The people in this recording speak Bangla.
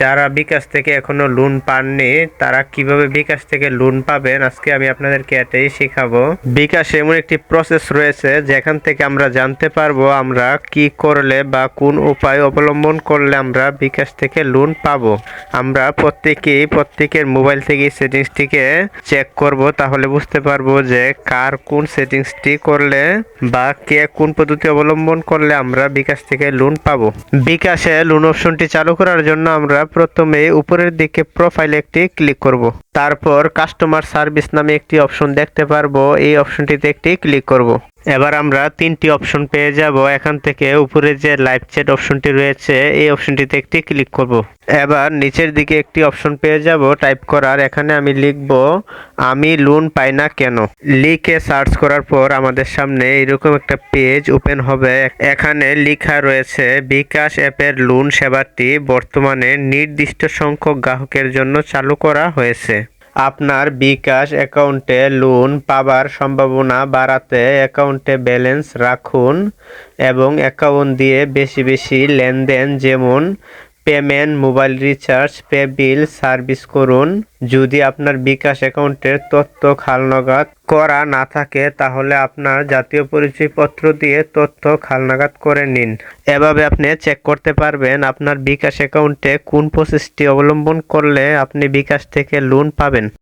যারা বিকাশ থেকে এখনও লোন পাননি, তারা কীভাবে বিকাশ থেকে লোন পাবেন? আজকে আমি আপনাদেরকে এটাই শেখাবো। বিকাশ এমন একটি প্রসেস রয়েছে, যেখান থেকে আমরা জানতে পারব আমরা কি করলে বা কোন উপায় অবলম্বন করলে আমরা বিকাশ থেকে লোন পাবো। আমরা প্রত্যেকেই, প্রত্যেকের মোবাইল থেকে সেটিংসটিকে চেক করব, তাহলে বুঝতে পারব যে কার কোন সেটিংসটি করলে বা কে কোন পদ্ধতি অবলম্বন করলে আমরা বিকাশ থেকে লোন পাবো। বিকাশে লোন অপশনটি চালু করার জন্য আমরা প্রথমে উপরের দিকে প্রোফাইল একটি ক্লিক করব। তারপর কাস্টমার সার্ভিস নামে একটি অপশন দেখতে পারব। এই অপশনটিতে একটি ক্লিক করব। এবার আমরা তিনটি অপশন পেয়ে যাব। এখান থেকে উপরে যে লাইভ চ্যাট অপশনটি রয়েছে, এই অপশনটিতে একটি ক্লিক করব। এবার নিচের দিকে একটি অপশন পেয়ে যাব টাইপ করার। এখানে আমি লিখব, আমি লোন পাই না কেন? লিখে সার্চ করার পর আমাদের সামনে এরকম একটা পেজ ওপেন হবে। এখানে লেখা রয়েছে, বিকাশ অ্যাপের লোন সেবাটি বর্তমানে নির্দিষ্ট সংখ্যক গ্রাহকের জন্য চালু করা হয়েছে। আপনার বিকাশ অ্যাকাউন্টে লোন পাবার সম্ভাবনা বাড়াতে অ্যাকাউন্টে ব্যালেন্স রাখুন এবং অ্যাকাউন্ট দিয়ে বেশি বেশি লেনদেন যেমন payment, mobile recharge, pay bill, service করুন। যদি আপনার বিকাশ অ্যাকাউন্টের তথ্য খালনাগাদ করা না থাকে, তাহলে আপনার জাতীয় পরিচয়পত্র দিয়ে তথ্য খালনাগাদ করে নিন। এভাবে আপনি চেক করতে পারবেন আপনার বিকাশ অ্যাকাউন্টে কোন প্রসেসটি অবলম্বন করলে আপনি বিকাশ থেকে লোন পাবেন।